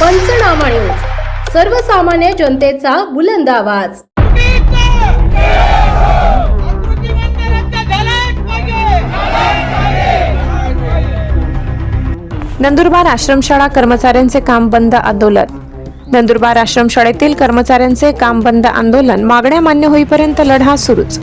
पंचनामा न्यूज सर्वसामान्य जनतेचा बुलंद आवाज. नंदुरबार आश्रमशाळा कर्मचाऱ्यांचे काम बंद आंदोलन. नंदुरबार आश्रमशाळेतील कर्मचाऱ्यांचे काम बंद आंदोलन मागण्या मान्य होईपर्यंत लढा सुरूच.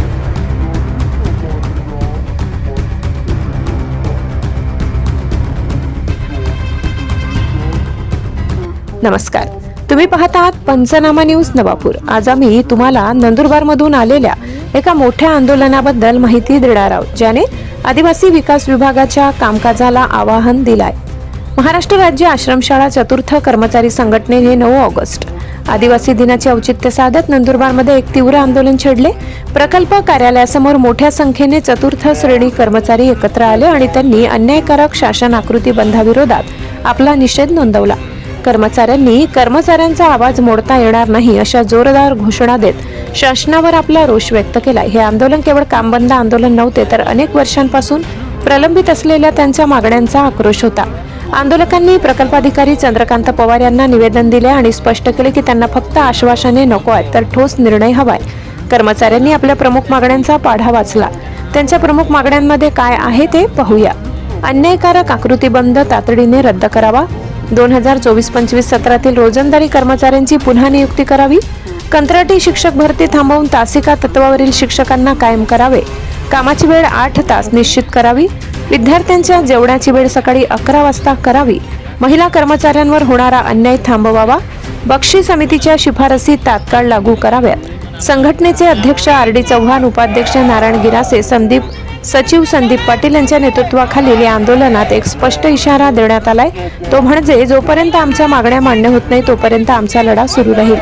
नमस्कार. तुम्ही पाहत आहात पंचनामा न्यूज नवापूर. आज आम्ही तुम्हाला नंदुरबारमधून आलेल्या एका मोठ्या आंदोलनाबद्दल माहिती देणार आहोत ज्याने आदिवासी विकास विभागाच्या कामकाजाला आवाहन दिलाय. महाराष्ट्र राज्य आश्रमशाळा चतुर्थ कर्मचारी संघटनेने नऊ ऑगस्ट. आदिवासी दिनाचे औचित्य साधत नंदुरबारमध्ये एक तीव्र आंदोलन छेडले. प्रकल्प कार्यालयासमोर मोठ्या संख्येने चतुर्थ श्रेणी कर्मचारी एकत्र आले आणि त्यांनी अन्यायकारक शासन आकृती बंधाविरोधात आपला निषेध नोंदवला. कर्मचाऱ्यांनी कर्मचाऱ्यांचा आवाज मोडता येणार नाही अशा जोरदार घोषणा देत शासनावर आपला रोष व्यक्त केला हे आंदोलन केवळ कामबंद आंदोलन नव्हते तर अनेक वर्षांपासून प्रलंबित असलेल्या त्यांच्या मागण्यांचा आक्रोश होता. आंदोलकांनी प्रकल्पाधिकारी चंद्रकांत पवार यांना निवेदन दिले आणि स्पष्ट केले की त्यांना फक्त आश्वासने नको आहेत तर ठोस निर्णय हवाय. कर्मचाऱ्यांनी आपल्या प्रमुख मागण्यांचा पाढा वाचला. त्यांच्या प्रमुख मागण्यांमध्ये काय आहे ते पाहूया. अन्यायकारक आकृतीबंध तातडीने रद्द करावा दोन हजार चोवीस पंचवीस सत्रातील रोजंदारी कर्मचाऱ्यांची पुन्हा नियुक्ती करावी. कंत्राटी शिक्षक भरती थांबवून तासिका तत्वावरील शिक्षकांना कायम करावे. कामाची वेळ आठ तास निश्चित करावी. विद्यार्थ्यांच्या जेवणाची वेळ सकाळी अकरा वाजता करावी. महिला कर्मचाऱ्यांवर होणारा अन्याय थांबवावा. बक्षी समितीच्या शिफारसी तात्काळ लागू कराव्यात. संघटनेचे अध्यक्ष आर डी चव्हाण उपाध्यक्ष नारायण गिरासे संदीप सचिव संदीप पाटील यांच्या नेतृत्वाखालील या आंदोलनात एक स्पष्ट इशारा देण्यात आलाय. तो म्हणजे जोपर्यंत आमच्या मागण्या मान्य होत नाही तोपर्यंत आमचा लढा सुरू राहील.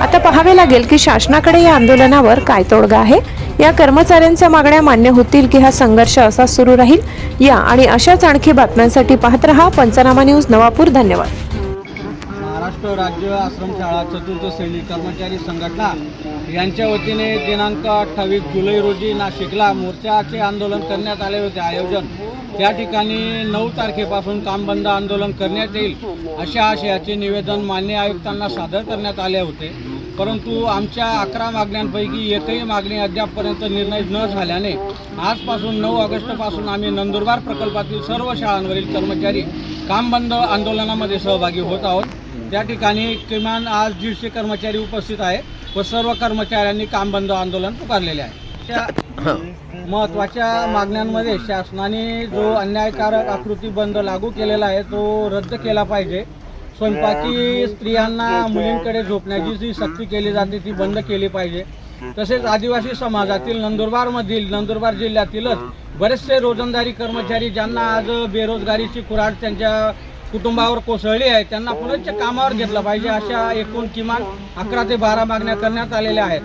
आता पाहावे लागेल की शासनाकडे या आंदोलनावर काय तोडगा आहे? या कर्मचाऱ्यांच्या मागण्या मान्य होतील की हा संघर्ष असा सुरू राहील? या आणि अशाच आणखी बातम्यांसाठी पाहत रहा पंचनामा न्यूज नवापूर. धन्यवाद. महाराष्ट्र राज्य आश्रमशाळा चतुर्थ श्रेणी कर्मचारी संघटना यांच्या वतीने दिनांक अठ्ठावीस जुलै रोजी नाशिकला मोर्चाचे आंदोलन करण्यात आले होते. आयोजन त्या ठिकाणी नऊ तारखेपासून काम बंद आंदोलन करण्यात येईल अशा आशयाचे निवेदन मान्य आयुक्तांना सादर करण्यात आले होते. परंतु आमच्या अकरा मागण्यांपैकी एकही मागणी अद्यापपर्यंत निर्णय न झाल्याने आजपासून नऊ ऑगस्टपासून आम्ही नंदुरबार प्रकल्पातील सर्व शाळांवरील कर्मचारी काम बंद आंदोलनामध्ये सहभागी होत आहोत. त्या ठिकाणी किमान आज दीडशे कर्मचारी उपस्थित आहे व सर्व कर्मचाऱ्यांनी काम बंद आंदोलन पुकारलेले आहे. त्या महत्त्वाच्या मागण्यांमध्ये शासनाने जो अन्यायकारक आकृती बंद लागू केलेला आहे तो रद्द केला पाहिजे. स्वयंपाकी स्त्रियांना मुलींकडे झोपण्याची जी सक्ती केली जाते ती बंद केली पाहिजे. तसेच आदिवासी समाजातील नंदुरबारमधील नंदुरबार जिल्ह्यातीलच बरेचसे रोजंदारी कर्मचारी ज्यांना आज बेरोजगारीची कुऱ्हाड त्यांच्या कुटुंबावर कोसळली आहे. त्यांना पुनश्च कामावर घेतलं पाहिजे अशा एकूण किमान अकरा ते बारा मागण्या करण्यात आलेल्या आहेत.